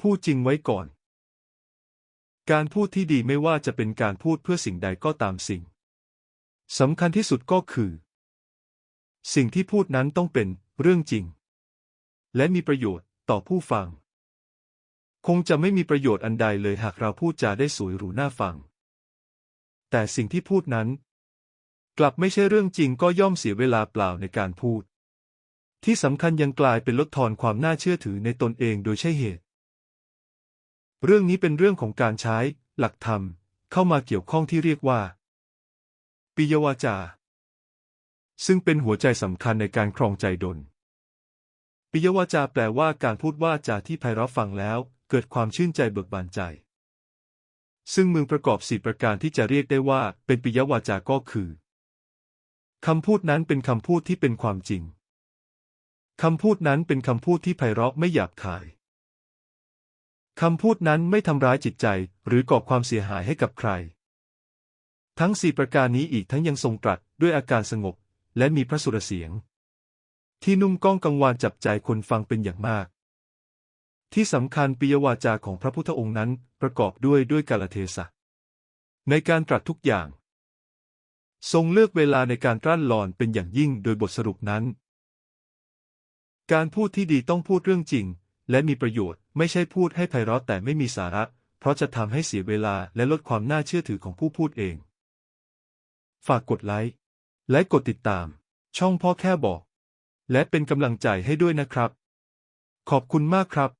พูดจริงไว้ก่อน การพูดที่ดีไม่ว่าจะเป็นการพูดเพื่อสิ่งใดก็ตามสิ่งสำคัญที่สุดก็คือ สิ่งที่พูดนั้นต้องเป็นเรื่องจริง และมีประโยชน์ต่อผู้ฟัง คงจะไม่มีประโยชน์อันใดเลยหากเราพูดจาได้สวยหรูน่าฟัง แต่สิ่งที่พูดนั้น กลับไม่ใช่เรื่องจริงก็ย่อมเสียเวลาเปล่าในการพูด ที่สำคัญยังกลายเป็นลดทอนความน่าเชื่อถือในตนเองโดยใช่เหตุ เรื่องนี้เป็นเรื่องของการใช้ หลักธรรม เข้ามาเกี่ยวข้องที่เรียกว่า ปิยวาจา ซึ่งเป็นหัวใจสำคัญในการครองใจดลปิยวาจาแปลว่าการพูดว่าจาที่ไพเราะฟังแล้ว เกิดความชื่นใจเบิกบานใจ ซึ่งมึงประกอบสี่ประการที่จะเรียกได้ว่า เป็นปิยวาจาก็คือคำพูดนั้นเป็นคำพูดที่เป็นความจริง คำพูดนั้นเป็นคำพูดที่ไพเราะไม่หยาบคาย คำพูดนั้นไม่ทำร้ายจิตใจหรือก่อความเสียหายให้กับใคร ทั้งสี่ประการนี้อีกทั้งยังทรงตรัสด้วยอาการสงบ และมีพระสุรเสียง ที่นุ่มก้องกังวานจับใจคนฟังเป็นอย่างมาก ที่สำคัญปิยวาจาของพระพุทธองค์นั้นประกอบด้วยด้วยกาลเทศะในการตรัสทุกอย่าง ทรงเลือกเวลาในการตรั่นลอนเป็นอย่างยิ่งโดยบทสรุปนั้น การพูดที่ดีต้องพูดเรื่องจริง และมีประโยชน์ ไม่ใช่พูดให้ไพเราะแต่ไม่มีสาระ เพราะจะทำให้เสียเวลาและลดความน่าเชื่อถือของผู้พูดเอง ฝากกดไลค์และกดติดตาม ช่องพ่อแค่บอก และเป็นกำลังใจให้ด้วยนะครับ ขอบคุณมากครับ